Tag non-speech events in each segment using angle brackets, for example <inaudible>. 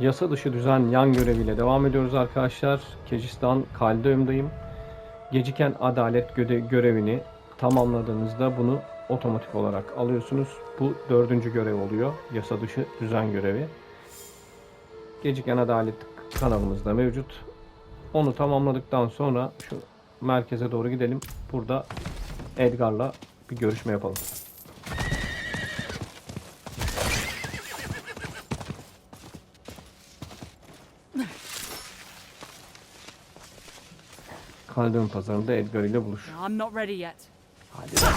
Yasa dışı düzen yan göreviyle devam ediyoruz arkadaşlar. Kechistan Kaldeum'dayım. Geciken adalet göde- görevini tamamladığınızda bunu otomatik olarak alıyorsunuz. Bu dördüncü görev oluyor. Yasa dışı düzen görevi. Geciken adalet kanalımızda mevcut. Onu tamamladıktan sonra şu merkeze doğru gidelim. Burada Edgar'la bir görüşme yapalım. Kaldeum pazarında Edgar ile buluş. I'm not ready yet. Hadi lan.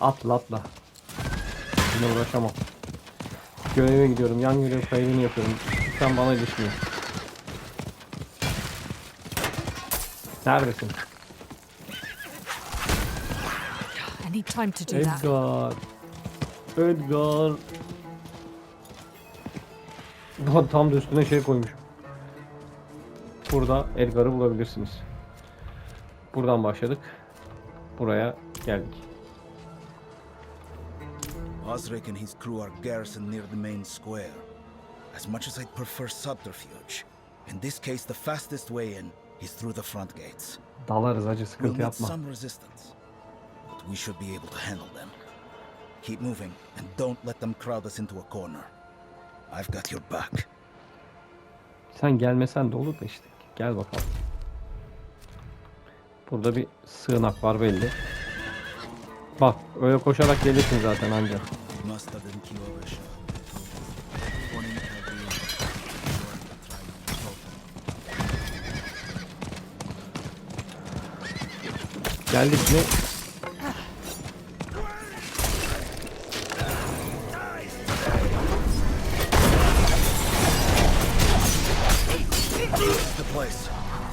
Atla atla. Yine uğraşamam. Göreve gidiyorum. Yan görev kaydını yapıyorum. Sen bana ilişmiyor. Neredesin? I need time to do that. Edgar. Edgar. Tam da üstüne şey koymuş. Burada Edgar'ı bulabilirsiniz. Buradan başladık. Buraya geldik. Osric and his crew are garrisoned near the main square. As much as I'd prefer subterfuge, in this case the fastest way in is through the front gates. Dalarız acı We'll sıkıntı meet yapma. some resistance, but we should be able to handle them. Keep moving and don't let them crowd us into a corner. I've got your back. Sen gelmesen de olur da işte. Gel bakalım. Burada bir sığınak var belli. Bak öyle koşarak gelirsin zaten anca. Must have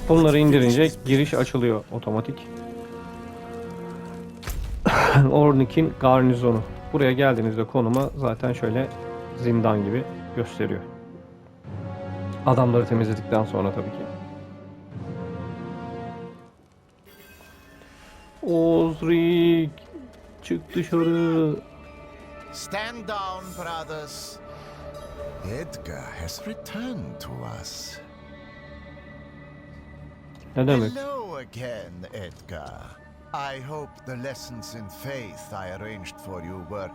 Bunları indirince giriş açılıyor otomatik. <laughs> Ornik'in garnizonu. Buraya geldiğinizde konuma zaten şöyle zindan gibi gösteriyor. Adamları temizledikten sonra tabii ki. Ozrik çık dışarı. Stand down, brothers. Edgar has returned to us. Ne demek? Hello again, Edgar. I hope the lessons in faith I arranged for you were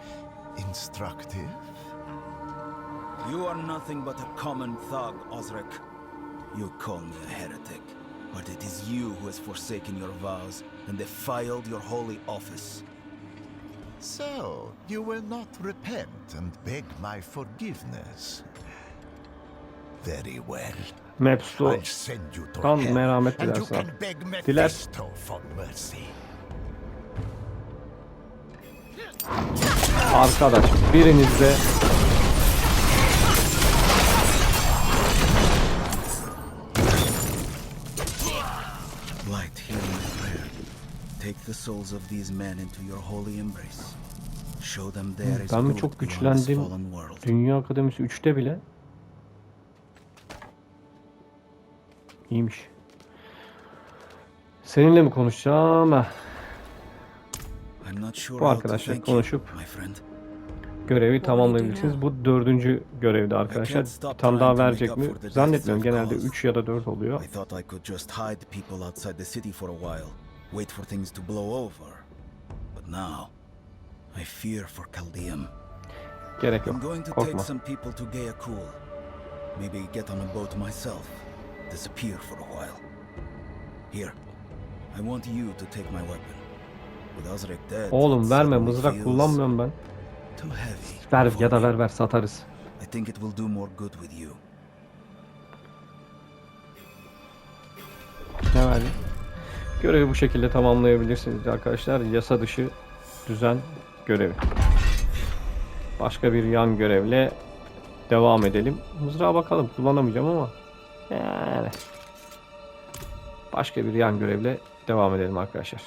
instructive. You are nothing but a common thug, Osric. You call me a heretic, but it is you who has forsaken your vows and defiled your holy office. So, you will not repent and beg my forgiveness. Very well. Maps'u I'll send you to Tam hell, merhamet beg Diler. Mephisto arkadaş biriniz de Light, hear my prayer. Take the souls of these men into your holy embrace. Show them there is ben mi çok güçlendim? Dünya Akademisi 3'te bile. İyiymiş. Seninle mi konuşacağım? Heh. Bu how to arkadaşla thank you, konuşup. Görevi tamamlayabilirsiniz. Bu dördüncü görevdi arkadaşlar. Bir tane daha verecek mi? Zannetmiyorum. Genelde 3 ya da 4 oluyor. Wait for things to blow over. But now, I fear for Chaldeum. Gerek I'm yok. going to take Korkma. some people to Gayakul. Maybe get on a boat myself. Disappear for a while. Here, I want you to take my weapon. Dead, Oğlum verme. Mızrak kullanmıyorum ben. Ver ya da ver ver satarız. I think it will do more good with you. Ne verdi? Görevi bu şekilde tamamlayabilirsiniz arkadaşlar. Yasa dışı düzen görevi. Başka bir yan görevle devam edelim. Mızrağa bakalım. Kullanamayacağım ama. Yani. Başka bir yan görevle devam edelim arkadaşlar.